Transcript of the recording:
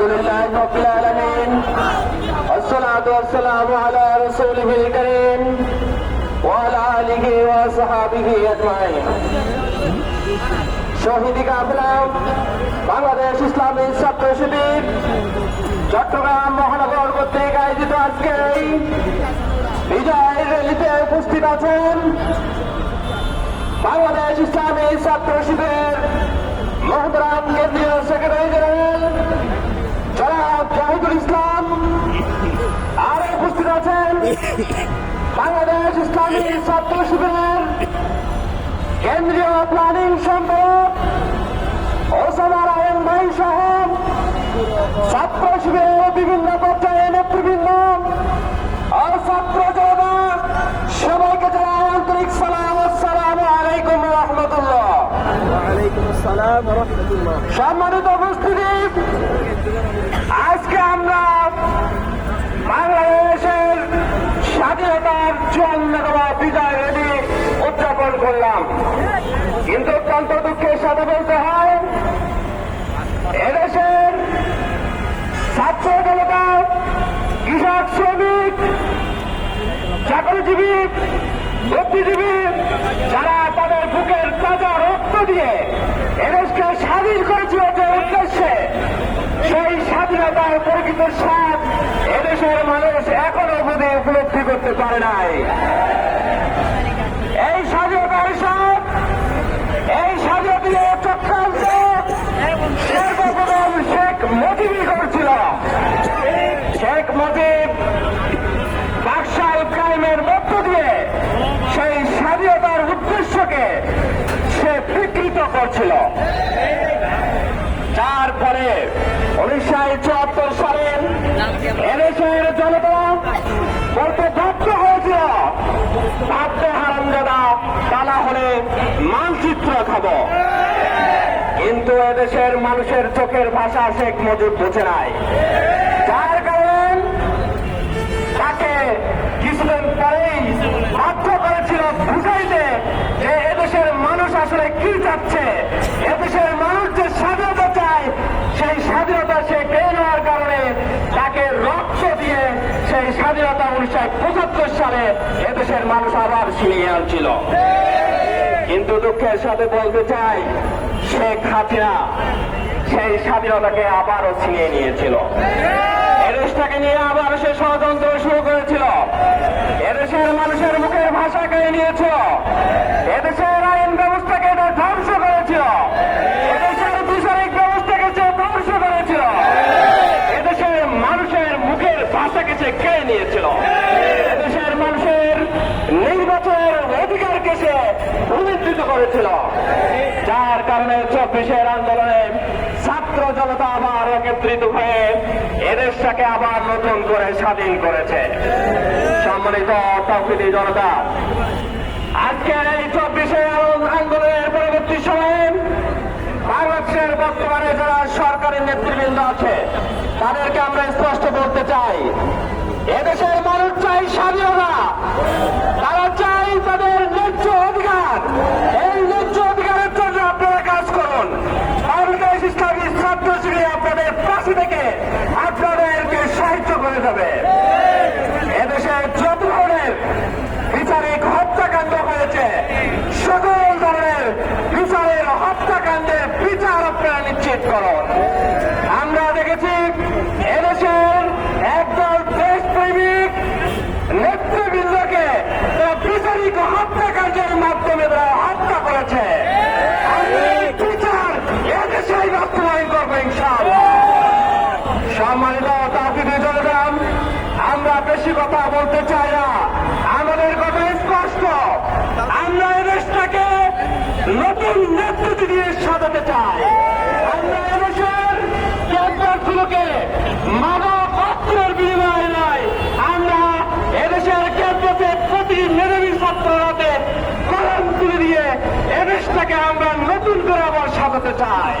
الحمد لله رب العالمين والصلاة والسلام على رسوله الكريم وعلى آله وصحابه أجمعين শহীদি কাফেলা বাংলাদেশ ইসলামী ছাত্র শিবির চট্টগ্রাম মহানগর কর্তৃক আয়োজিত আজকের এই বিজয় র্যালিতে উপস্থিত আছেন বাংলাদেশ ইসলামী ছাত্র শিবিরের মহতরাম কেন্দ্রীয় সেক্রেটারি জেনারেল বাংলাদেশ ইসলামী ছাত্র শিবিরের কেন্দ্রীয় প্ল্যানিং সম্পাদক ওসামা রায়ন ভাই সহ ছাত্র শিবিরের বিভিন্ন পর্যায়ে নেতৃবৃন্দ ও ছাত্র জনতা সবাইকে জানাই আন্তরিক সালাম আসসালাম আলাইকুম রহমতুল্লাহ। রহমতুল্লাহ। সম্মানিত উপস্থিতি আজকে আমরা চুয়ান্নতম বিজয় উদযাপন করলাম। কিন্তু অত্যন্ত দুঃখের সাথে বলতে হয়, এদেশের ছাত্র জনতা, কৃষক, শ্রমিক, চাকরিজীবী, বুদ্ধিজীবী, যারা তাদের বুকের তাজা রক্ত দিয়ে এদেশকে স্বাধীন করেছিল যে উদ্দেশ্যে, সেই স্বাধীনতার প্রকৃত স্বাদ এদেশের মানুষ এখনও বোধে পারে নাই। এই স্বাদ এই স্বাধীনতা দিয়ে চক্রান্ত শেখ মুজিবই করছিল। শেখ মুজিব বাকশাল ক্রাইমের মধ্য দিয়ে সেই স্বাধীনতার উদ্দেশ্যকে সে বিকৃত করছিল। ফলে উনিশশো চুয়াত্তর সালে এদেশের জনতা কিন্তু এদেশের মানুষের চোখের ভাষা শেখ মুজিব বুঝে নাই। যার কারণ তাকে কিছুদিন পরেই বাধ্য করেছিল বুঝাইতে যে এদেশের মানুষ আসলে কি চাচ্ছে। এদেশের মানুষ যে স্বাধীনতা চায়, সেই স্বাধীনতা সে পেয়ে নেওয়ার কারণে তাকে রক্ত দিয়ে সেই স্বাধীনতা উনিশশো পঁচাত্তর সালে এদেশের মানুষ আবার ছিনিয়ে আনছিল। কিন্তু দুঃখের সাথে বলতে চাই শেখ হাসিনা সেই স্বাধীনতাকে আবারও ছিনিয়ে নিয়েছিল। এদেশটাকে নিয়ে আবার সে ষড়যন্ত্র শুরু করেছিল। এদেশের মানুষের মুখের ভাষা কেড়ে নিয়েছিল এদেশের আইন ব্যবস্থাকে এটা ধ্বংস করেছিল এদেশের বিচারিক ব্যবস্থাকে সে ধ্বংস করেছিল এদেশের মানুষের মুখের ভাষাকে সে কেড়ে নিয়েছিল এদেশের মানুষের নির্বাচনের অধিকারকে সে ভূমিষ্ঠিত করেছিল। যার কারণে চব্বিশের আন্দোলনে ছাত্র জনতা আবার একত্রিত হয়ে এদেশটাকে আবার নতুন করে স্বাধীন করেছে। সম্মানিত তৌহিদি জনতা আজকের এই চব্বিশের আন্দোলনের পরবর্তী সময়ে বাংলাদেশের বর্তমানে যারা সরকারি নেতৃবৃন্দ আছে, তাদেরকে আমরা স্পষ্ট বলতে চাই, এদেশের মানুষ চাই স্বাধীনতা। নেতৃত্ব দিয়ে সাজাতে চাই। আমরা এদেশের ক্যাম্পাসগুলোকে আমরা এদেশের ক্যাম্পাসে প্রতি মেধাবী ছাত্ররাতে কলম তুলে দিয়ে এদেশটাকে আমরা নতুন করে আবার সাজাতে চাই।